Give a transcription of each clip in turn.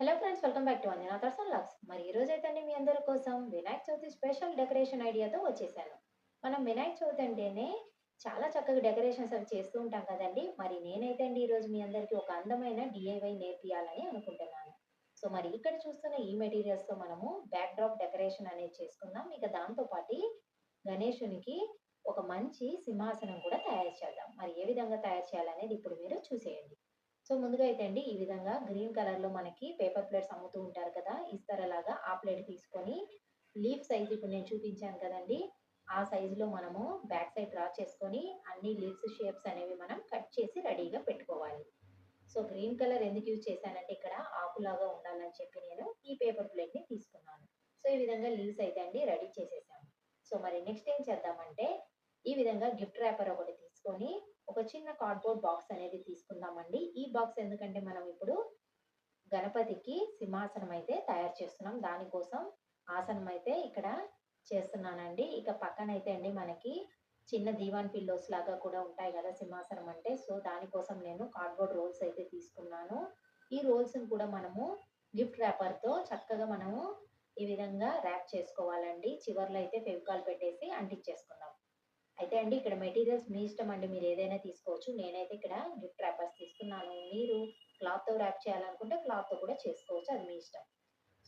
Hello friends welcome back to Anjana థర్సన్ లాక్స్ మరి ఈ రోజు అయితే మీ అందరి కోసం వినాయక చవితి స్పెషల్ డెకరేషన్ ఐడియాతో వచ్చేసాను. మనం వినాయక చవితి అంటేనే చాలా చక్కగా డెకరేషన్స్ అవి చేస్తూ ఉంటాం కదండి. మరి నేనైతే అండి ఈరోజు మీ అందరికీ ఒక అందమైన డిఐవై నేర్పియాలని అనుకుంటున్నాను. సో మరి ఇక్కడ చూస్తున్న ఈ మెటీరియల్స్తో మనము బ్యాక్ డ్రాప్ డెకరేషన్ అనేది చేసుకుందాం. ఇక దాంతో పాటు గణేశునికి ఒక మంచి సింహాసనం కూడా తయారు చేద్దాం. మరి ఏ విధంగా తయారు చేయాలనేది ఇప్పుడు మీరు చూసేయండి. సో ముందుగా అయితే అండి ఈ విధంగా గ్రీన్ కలర్లో మనకి పేపర్ ప్లేట్స్ అమ్ముతూ ఉంటారు కదా ఇస్తారలాగా ఆ ప్లేట్ తీసుకొని లీఫ్ సైజ్ ఇప్పుడు నేను చూపించాను కదండి ఆ సైజులో మనము బ్యాక్ సైడ్ డ్రా చేసుకొని అన్ని లీవ్స్ షేప్స్ అనేవి మనం కట్ చేసి రెడీగా పెట్టుకోవాలి. సో గ్రీన్ కలర్ ఎందుకు యూజ్ చేశానంటే ఇక్కడ ఆకులాగా ఉండాలని చెప్పి నేను ఈ పేపర్ ప్లేట్ని తీసుకున్నాను. సో ఈ విధంగా లీవ్స్ అయితే అండి రెడీ చేసేసాము. సో మరి నెక్స్ట్ ఏం చేద్దామంటే ఈ విధంగా గిఫ్ట్ ర్యాపర్ ఒకటి తీసుకొని ఒక చిన్న కార్డ్బోర్డ్ బాక్స్ అనేది తీసుకుందామండి. ఈ బాక్స్ ఎందుకంటే మనం ఇప్పుడు గణపతికి సింహాసనం అయితే తయారు చేస్తున్నాం. దానికోసం ఆసనం అయితే ఇక్కడ చేస్తున్నానండి. ఇక పక్కన అయితే అండి మనకి చిన్న దీవాన్ పిల్లోస్ లాగా కూడా ఉంటాయి కదా సింహాసనం అంటే. సో దానికోసం నేను కార్డ్బోర్డ్ రోల్స్ అయితే తీసుకున్నాను. ఈ రోల్స్ కూడా మనము గిఫ్ట్ ర్యాపర్తో చక్కగా మనము ఈ విధంగా ర్యాప్ చేసుకోవాలండి. చివర్లో అయితే ఫెవికాల్ పెట్టేసి అంటించేసుకుందాం. అయితే అండి ఇక్కడ మెటీరియల్స్ మీ ఇష్టం అండి మీరు ఏదైనా తీసుకోవచ్చు. నేనైతే ఇక్కడ గిఫ్ట్ ర్యాపర్స్ తీసుకున్నాను. మీరు క్లాత్తో ర్యాప్ చేయాలనుకుంటే క్లాత్తో కూడా చేసుకోవచ్చు అది మీ ఇష్టం.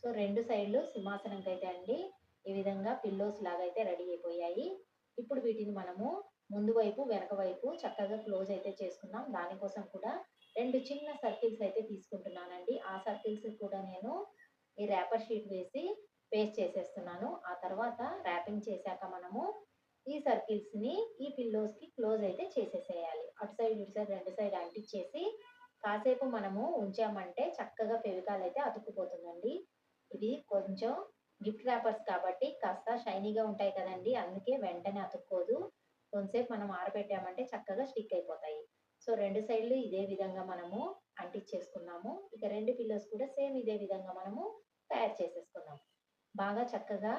సో రెండు సైడ్లు సింహాసనంకి అయితే అండి ఈ విధంగా పిల్లోస్ లాగా అయితే రెడీ అయిపోయాయి. ఇప్పుడు వీటిని మనము ముందు వైపు వెనక వైపు చక్కగా క్లోజ్ అయితే చేసుకున్నాం దానికోసం కూడా రెండు చిన్న సర్కిల్స్ అయితే తీసుకుంటున్నానండి. ఆ సర్కిల్స్ కూడా నేను ఈ ర్యాపర్ షీట్ వేసి పేస్ట్ చేసేస్తున్నాను. ఆ తర్వాత ర్యాపింగ్ చేశాక మనము ఈ సర్కిల్స్ని ఈ పిల్లోస్కి క్లోజ్ అయితే చేసేసేయాలి. అటు సైడ్ ఇటు సైడ్ రెండు సైడ్ అంటించేసి కాసేపు మనము ఉంచామంటే చక్కగా ఫెవికాల్ అయితే అతుక్కుపోతుందండి. ఇది కొంచెం గిఫ్ట్ ర్యాపర్స్ కాబట్టి కాస్త షైనీగా ఉంటాయి కదండి అందుకే వెంటనే అతుక్కోదు. కొంతసేపు మనం ఆరబెట్టామంటే చక్కగా స్టిక్ అయిపోతాయి. సో రెండు సైడ్లు ఇదే విధంగా మనము అంటించేసుకున్నాము ఇక రెండు పిల్లోస్ కూడా సేమ్ ఇదే విధంగా మనము తయారు చేసేసుకున్నాము. బాగా చక్కగా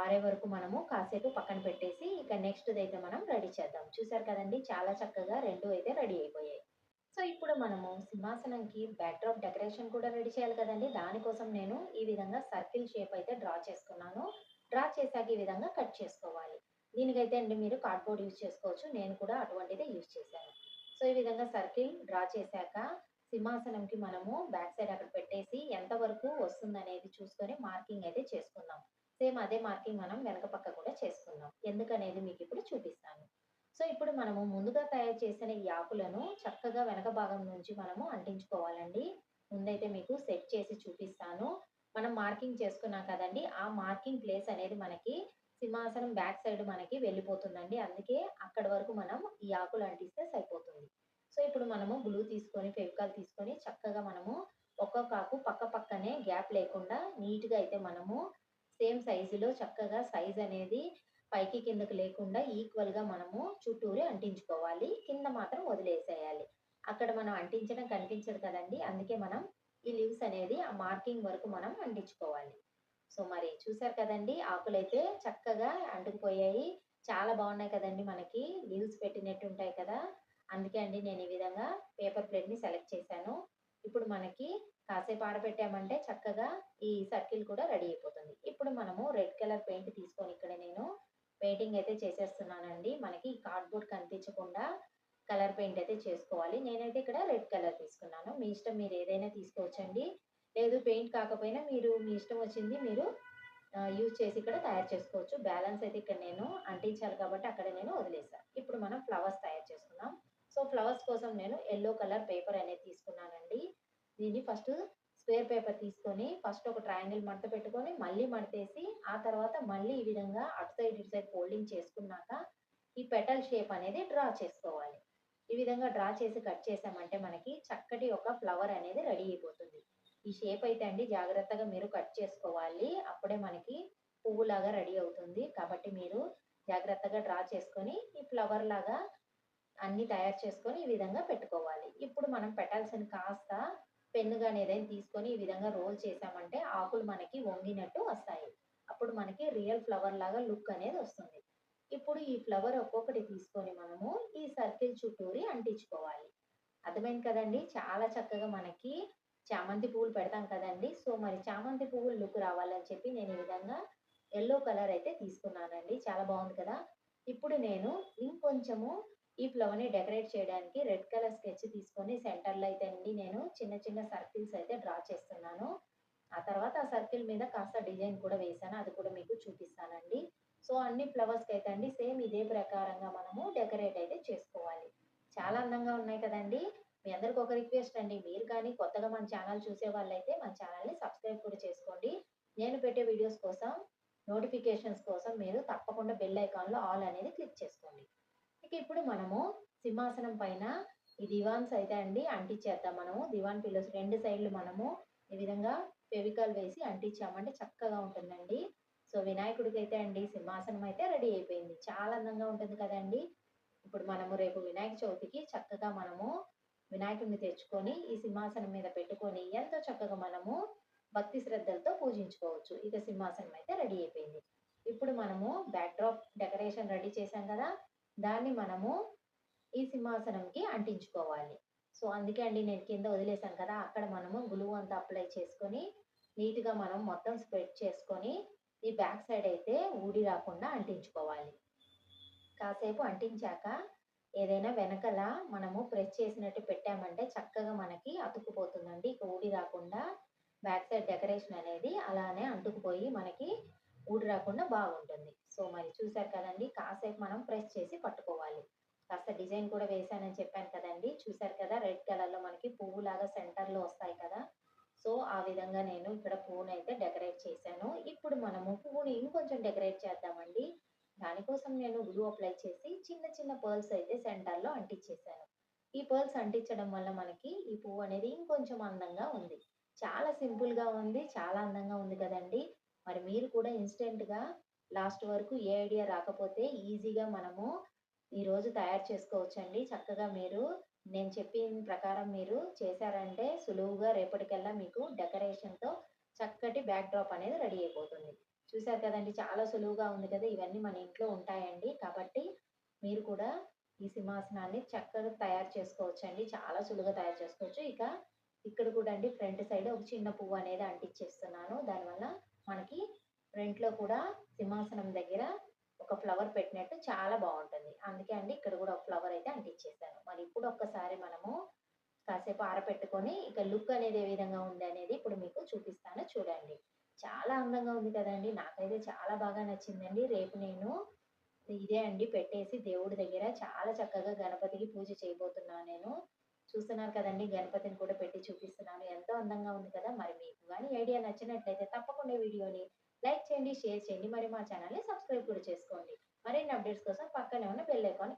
ఆరే వరకు మనము కాసేపు పక్కన పెట్టేసి ఇక నెక్స్ట్ అయితే మనం రెడీ చేద్దాం. చూసారు కదండి? చాలా చక్కగా రెండు అయితే రెడీ అయిపోయాయి. సో ఇప్పుడు మనము సింహాసనంకి బ్యాక్డ్రాప్ డెకరేషన్ కూడా రెడీ చేయాలి కదండి? దానికోసం నేను ఈ విధంగా సర్కిల్ షేప్ అయితే డ్రా చేసుకున్నాను. డ్రా చేశాక ఈ విధంగా కట్ చేసుకోవాలి. దీనికైతే అండి మీరు కార్డ్బోర్డ్ యూజ్ చేసుకోవచ్చు. నేను కూడా అటువంటిదే యూజ్ చేశాను. సో ఈ విధంగా సర్కిల్ డ్రా చేశాక సింహాసనంకి మనము బ్యాక్ సైడ్ అక్కడ పెట్టేసి ఎంతవరకు వస్తుందనేది వస్తుంది అనేది చూసుకొని మార్కింగ్ అయితే చేసుకుందాం. సేమ్ అదే మార్కింగ్ మనం వెనక పక్క కూడా చేసుకుందాం ఎందుకనేది మీకు ఇప్పుడు చూపిస్తాను. సో ఇప్పుడు మనము ముందుగా తయారు చేసిన ఈ ఆకులను చక్కగా వెనక భాగం నుంచి మనము అంటించుకోవాలండి. ముందైతే మీకు సెట్ చేసి చూపిస్తాను. మనం మార్కింగ్ చేసుకున్నాం కదండి ఆ మార్కింగ్ ప్లేస్ అనేది మనకి సింహాసనం బ్యాక్ సైడ్ మనకి వెళ్ళిపోతుందండి. అందుకే అక్కడ వరకు మనం ఈ ఆకులు అంటిస్తే సరిపోతుంది. సో ఇప్పుడు మనము గ్లూ తీసుకొని ఫెవికాల్ తీసుకొని చక్కగా మనము ఒక్కొక్క ఆకు పక్క పక్కనే గ్యాప్ లేకుండా నీట్గా అయితే మనము సేమ్ సైజులో చక్కగా సైజ్ అనేది పైకి కిందకు లేకుండా ఈక్వల్గా మనము చుట్టూరి అంటించుకోవాలి. కింద మాత్రం వదిలేసేయాలి. అక్కడ మనం అంటించడం కనిపించదు కదండి. అందుకే మనం ఈ లీవ్స్ అనేది ఆ మార్కింగ్ వరకు మనం అంటించుకోవాలి. సో మరి చూసారు కదండి ఆకులైతే చక్కగా అంటుకుపోయాయి. చాలా బాగున్నాయి కదండి మనకి. లీవ్స్ పెట్టినట్టు ఉంటాయి కదా. అందుకే అండి నేను ఈ విధంగా పేపర్ ప్లేట్ని సెలెక్ట్ చేశాను. ఇప్పుడు మనకి కాసేపు ఆరబెట్టామంటే చక్కగా ఈ సర్కిల్ కూడా రెడీ అయిపోతుంది. ఇప్పుడు మనము రెడ్ కలర్ పెయింట్ తీసుకొని ఇక్కడ నేను పెయింటింగ్ అయితే చేసేస్తున్నానండి. మనకి కార్డ్బోర్డ్ కనిపించకుండా కలర్ పెయింట్ అయితే చేసుకోవాలి. నేనైతే ఇక్కడ రెడ్ కలర్ తీసుకున్నాను. మీ ఇష్టం మీరు ఏదైనా తీసుకోవచ్చండి. లేదు పెయింట్ కాకపోయినా మీరు మీ ఇష్టం వచ్చింది మీరు యూజ్ చేసి ఇక్కడ తయారు చేసుకోవచ్చు. బ్యాలెన్స్ అయితే ఇక్కడ నేను అంటించాలి కాబట్టి అక్కడ నేను వదిలేసాను ఇప్పుడు మనం ఫ్లవర్స్ తయారు చేసుకోవాలి సో ఫ్లవర్స్ కోసం నేను ఎల్లో కలర్ పేపర్ అనేది తీసుకున్నానండి. దీన్ని ఫస్ట్ స్క్వేర్ పేపర్ తీసుకొని ఫస్ట్ ఒక ట్రయాంగిల్ మడత పెట్టుకొని మళ్ళీ మడతేసి ఆ తర్వాత మళ్ళీ ఈ విధంగా అటు సైడ్ ఇటు సైడ్ ఫోల్డింగ్ చేసుకున్నాక ఈ పెటల్ షేప్ అనేది డ్రా చేసుకోవాలి. ఈ విధంగా డ్రా చేసి కట్ చేసామంటే మనకి చక్కటి ఒక ఫ్లవర్ అనేది రెడీ అయిపోతుంది. ఈ షేప్ అయితే అండి జాగ్రత్తగా మీరు కట్ చేసుకోవాలి. అప్పుడే మనకి పువ్వులాగా రెడీ అవుతుంది. కాబట్టి మీరు జాగ్రత్తగా డ్రా చేసుకొని ఈ ఫ్లవర్ లాగా అన్ని తయారు చేసుకొని ఈ విధంగా పెట్టుకోవాలి ఇప్పుడు మనం పెట్టాల్సిన కాస్త పెన్ను కానీ ఏదైనా తీసుకొని ఈ విధంగా రోల్ చేసామంటే ఆకులు మనకి వంగినట్టు వస్తాయి అప్పుడు మనకి రియల్ ఫ్లవర్ లాగా లుక్ అనేది వస్తుంది ఇప్పుడు ఈ ఫ్లవర్ ఒక్కొక్కటి తీసుకొని మనము ఈ సర్కిల్ చుట్టూరి అంటించుకోవాలి అర్థమైంది కదండి చాలా చక్కగా మనకి చామంతి పువ్వులు పెడతాం కదండీ! సో, మరి చామంతి పువ్వులు లుక్ రావాలని చెప్పి నేను ఈ విధంగా ఎల్లో కలర్ అయితే తీసుకున్నానండి. చాలా బాగుంది కదా! ఇప్పుడు నేను ఇంకొంచెము ఈ ఫ్లవర్‌ని డెకరేట్ చేయడానికి రెడ్ కలర్ స్కెచ్ తీసుకొని సెంటర్‌లో అయితే అండి నేను చిన్న చిన్న సర్కిల్స్ అయితే డ్రా చేస్తున్నాను. ఆ తర్వాత ఆ సర్కిల్ మీద కాస్త డిజైన్ కూడా వేశాను. అది కూడా మీకు చూపిస్తానండి. సో, అన్ని ఫ్లవర్స్‌కైతే అండి సేమ్ ఇదే ప్రకారంగా మనము డెకరేట్ అయితే చేసుకోవాలి. చాలా అందంగా ఉన్నాయి కదండి మీ అందరికి ఒక రిక్వెస్ట్ అండి. మీరు కానీ కొత్తగా మన ఛానల్ చూసే వాళ్ళైతే మన ఛానల్‌ని సబ్స్క్రైబ్ కూడా చేసుకోండి. నేను పెట్టే వీడియోస్ కోసం నోటిఫికేషన్స్ కోసం మీరు తప్పకుండా బెల్ ఐకాన్‌లో ఆల్ అనేది క్లిక్ చేసుకోండి. ఇక ఇప్పుడు మనము సింహాసనం పైన ఈ దివాన్స్ అయితే అండి అంటించేద్దాం మనము. దివాన్ పిల్లోస్ రెండు సైడ్‌లు మనము ఈ విధంగా ఫెవికాల్ వేసి అంటించామంటే చక్కగా ఉంటుందండి. సో, వినాయకుడికి అయితే అండి సింహాసనం అయితే రెడీ అయిపోయింది. చాలా అందంగా ఉంటుంది కదండి ఇప్పుడు మనము రేపు వినాయక చవితికి చక్కగా మనము వినాయకుడిని తెచ్చుకొని ఈ సింహాసనం మీద పెట్టుకొని ఎంతో చక్కగా మనము భక్తి శ్రద్ధలతో పూజించుకోవచ్చు. ఇక సింహాసనం అయితే రెడీ అయిపోయింది. ఇప్పుడు మనము బ్యాక్ డ్రాప్ డెకరేషన్ రెడీ చేశాం కదా! దాన్ని మనము ఈ సింహాసనంకి అంటించుకోవాలి. సో, అందుకే అండి నేను కింద వదిలేసాను కదా! అక్కడ మనము గ్లూ అంతా అప్లై చేసుకొని నీట్‌గా మనం మొత్తం స్ప్రెడ్ చేసుకొని ఈ బ్యాక్ సైడ్ అయితే ఊడి రాకుండా అంటించుకోవాలి. కాసేపు అంటించాక ఏదైనా వెనకల మనము ప్రెస్ చేసినట్టు పెట్టామంటే చక్కగా మనకి అతుక్కుపోతుందండి. ఇక ఊడి రాకుండా బ్యాక్ సైడ్ డెకరేషన్ అనేది అలానే అంటుకుపోయి మనకి ఊడి రాకుండా బాగుంటుంది. సో, మరి చూసారు కదండి కాసేపు మనం ప్రెస్ చేసి పట్టుకోవాలి. కాస్త డిజైన్ కూడా వేశానని చెప్పాను కదండీ! చూసారు కదా! రెడ్ కలర్‌లో మనకి పువ్వులాగా సెంటర్‌లో వస్తాయి కదా! సో, ఆ విధంగా నేను ఇక్కడ పువ్వునైతే డెకరేట్ చేశాను. ఇప్పుడు మనము పువ్వుని ఇంకొంచెం డెకరేట్ చేద్దామండి. దానికోసం నేను గ్లూ అప్లై చేసి చిన్న చిన్న పర్ల్స్ అయితే సెంటర్‌లో అంటించేసాను. ఈ పర్ల్స్ అంటించడం వల్ల మనకి ఈ పువ్వు అనేది ఇంకొంచెం అందంగా ఉంది. చాలా సింపుల్‌గా ఉంది. చాలా అందంగా ఉంది కదండీ! మరి మీరు కూడా ఇన్‌స్టెంట్‌గా లాస్ట్ వరకు ఏ ఐడియా రాకపోతే ఈజీగా మనము ఈరోజు తయారు చేసుకోవచ్చండి. చక్కగా మీరు నేను చెప్పిన ప్రకారం మీరు చేశారంటే సులువుగా రేపటికల్లా మీకు డెకరేషన్‌తో చక్కటి బ్యాక్‌డ్రాప్ అనేది రెడీ అయిపోతుంది. చూసారు కదండి చాలా సులువుగా ఉంది కదా! ఇవన్నీ మన ఇంట్లో ఉంటాయండి. కాబట్టి మీరు కూడా ఈ సింహాసనాన్ని చక్కగా తయారు చేసుకోవచ్చండి. చాలా సులువుగా తయారు చేసుకోవచ్చు. ఇక ఇక్కడ కూడా అండి ఫ్రంట్ సైడ్ ఒక చిన్న పువ్వు అనేది అంటించేస్తున్నాను. దానివల్ల మనకి ఫ్రంట్‌లో కూడా సింహాసనం దగ్గర ఒక ఫ్లవర్ పెట్టినట్టు చాలా బాగుంటుంది అందుకే అండి ఇక్కడ కూడా ఒక ఫ్లవర్ అయితే అంటించేసాను. మరి ఇప్పుడు ఒక్కసారి మనము కాసేపు ఆరపెట్టుకొని ఇక లుక్ అనేది ఏ విధంగా ఉంది అనేది ఇప్పుడు మీకు చూపిస్తాను చూడండి. చాలా అందంగా ఉంది కదండి నాకైతే చాలా బాగా నచ్చిందండి. రేపు నేను ఇదే అండి పెట్టేసి దేవుడి దగ్గర చాలా చక్కగా గణపతికి పూజ చేయబోతున్నాను నేను. చూస్తున్నారు కదండి గణపతిని కూడా పెట్టి చూపిస్తున్నాను. ఎంతో అందంగా ఉంది కదా! మరి మీకు కానీ ఐడియా నచ్చినట్లయితే తప్పకుండా వీడియోని లైక్ చేయండి, షేర్ చేయండి. మరి మా ఛానల్‌ని సబ్స్క్రైబ్ కూడా చేసుకోండి. మరిన్ని అప్డేట్స్ కోసం పక్కనే ఉన్న బెల్ ఐకాన్